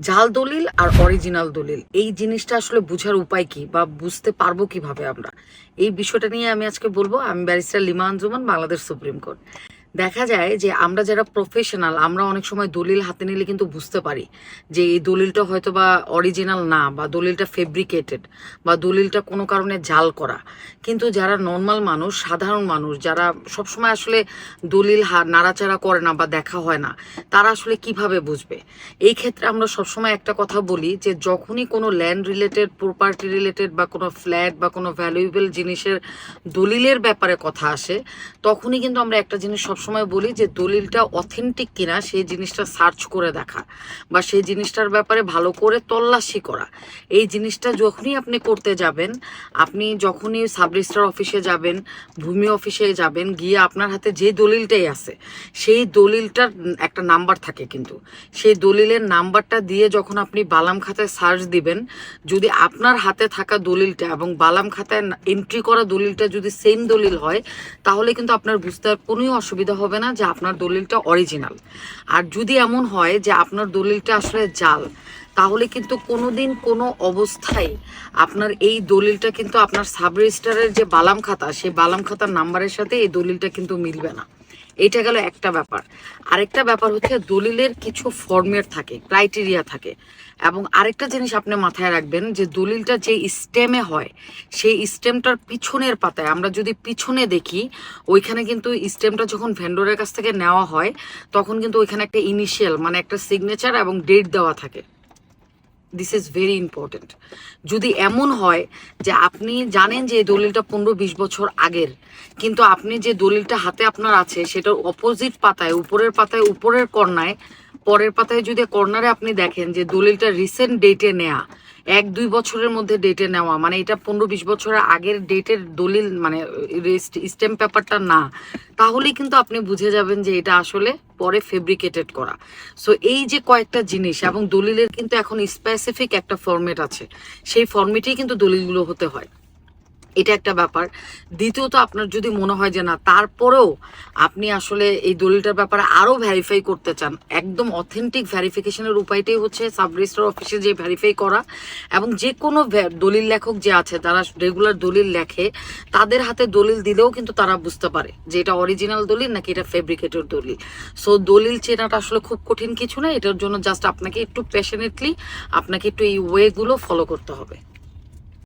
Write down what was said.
জাল দলিল আর অরিজিনাল দলিল। এই জিনিসটা আসলে বুঝার উপায় কি বা বুঝতে পারব কীভাবে আমরা? এই বিষয়টা নিয়ে আমি আজকে বলব, আমি barrister Lima Anjuman, Bangladesh supreme court. দেখা যায় যে আমরা যারা প্রফেশনাল আমরা অনেক সময় দলিল হাতে নিলে কিন্তু বুঝতে পারি যে এই দলিলটা হয়তো বা অরিজিনাল না বা দলিলটা ফেব্রিকেটেড বা দলিলটা কোনো কারণে জাল করা। কিন্তু যারা নর্মাল মানুষ, সাধারণ মানুষ, যারা সবসময় আসলে দলিল নাড়াচাড়া করে না বা দেখা হয় না, তারা আসলে কীভাবে বুঝবে? এই ক্ষেত্রে আমরা সবসময় একটা কথা বলি যে যখনই কোনো ল্যান্ড রিলেটেড প্রপার্টি রিলেটেড বা কোনো ফ্ল্যাট বা কোনো ভ্যালুয়েবল জিনিসের দলিলের ব্যাপারে কথা আসে, তখনই কিন্তু আমরা একটা জিনিস সবসময় বলি যে দলিলটা অথেন্টিক কিনা, সেই জিনিসটা সার্চ করে দেখা বা সেই জিনিসটার ব্যাপারে ভালো করে তল্লাশি করা। এই জিনিসটা যখনই আপনি করতে যাবেন, আপনি যখনই সাব রেজিস্ট্রার অফিসে যাবেন, ভূমি অফিসে যাবেন, গিয়ে আপনার হাতে যে দলিলটাই আছে, সেই দলিলটার একটা নাম্বার থাকে কিন্তু। সেই দলিলের নাম্বারটা দিয়ে যখন আপনি বালাম খাতায় সার্চ দিবেন, যদি আপনার হাতে থাকা দলিলটা এবং বালাম খাতায় এন্ট্রি করা দলিলটা যদি সেম দলিল হয়, তাহলে কিন্তু আপনার বুঝতে আর কোনোই অসুবিধা হবে না যে আপনার দলিলটা অরিজিনাল আর যদি এমন হয় যে আপনার দলিলটা আসলে জাল তাহলে কিন্তু কোনোদিন কোনো অবস্থায় আপনার এই দলিলটা কিন্তু আপনার সাব রেজিস্ট্রারের যে বালাম খাতা, সেই বালাম খাতার নাম্বারের সাথে এই দলিলটা কিন্তু মিলবে না। এটা গেল একটা ব্যাপার। আরেকটা ব্যাপার হচ্ছে দলিলের কিছু ফর্মেট থাকে ক্রাইটেরিয়া থাকে। এবং আরেকটা জিনিস আপনি মাথায় রাখবেন যে দলিলটা যে স্টেমে হয়, সেই স্টেমটার পিছনের পাতায় আমরা যদি পিছনে দেখি, ওইখানে কিন্তু স্টেমটা যখন ভেন্ডরের কাছ থেকে নেওয়া হয়, তখন কিন্তু ওইখানে একটা ইনিশিয়াল মানে একটা সিগনেচার এবং ডেট দেওয়া থাকে। দিস ইজ ভেরি ইম্পর্টেন্ট যদি এমন হয় যে আপনি জানেন যে দলিলটা পনেরো বিশ বছর আগের, কিন্তু আপনি যে দলিলটা হাতে আপনার আছে, সেটার অপোজিট পাতায়, উপরের পাতায়, উপরের কর্নায়, পরের পাতায় যদি কর্নারে আপনি দেখেন যে দলিলটা রিসেন্ট ডেটে নেয়া এক, দুই বছরের মধ্যে ডেটে নেওয়া। মানে এটা পনেরো বিশ বছরের আগের ডেটের দলিল মানে স্টেম পেপারটা না। তাহলেই কিন্তু আপনি বুঝে যাবেন যে এটা আসলে পরে ফেব্রিকেটেড করা। সো এই যে কয়েকটা জিনিস এবং দলিলের কিন্তু এখন স্পেসিফিক একটা ফর্মেট আছে। সেই ফর্মেটেই কিন্তু দলিলগুলো হতে হয়। এটা একটা ব্যাপার। দ্বিতীয়ত আপনার যদি মনে হয় যে না, তারপরেও আপনি আসলে এই দলিলটার ব্যাপারে আরও ভেরিফাই করতে চান, একদম অথেন্টিক ভেরিফিকেশনের উপায়টাই হচ্ছে সাব রেজিস্ট্রার অফিসে যে ভেরিফাই করা এবং যে কোনো দলিল লেখক যে আছে তারা রেগুলার দলিল লেখে, তাদের হাতে দলিল দিলেও কিন্তু তারা বুঝতে পারে যে এটা অরিজিনাল দলিল নাকি এটা ফেব্রিকেটেড দলিল। সো দলিল চেনাটা আসলে খুব কঠিন কিছু না, এটার জন্য জাস্ট আপনাকে একটু প্যাশনেটলি আপনাকে একটু এই ওয়েগুলো ফলো করতে হবে।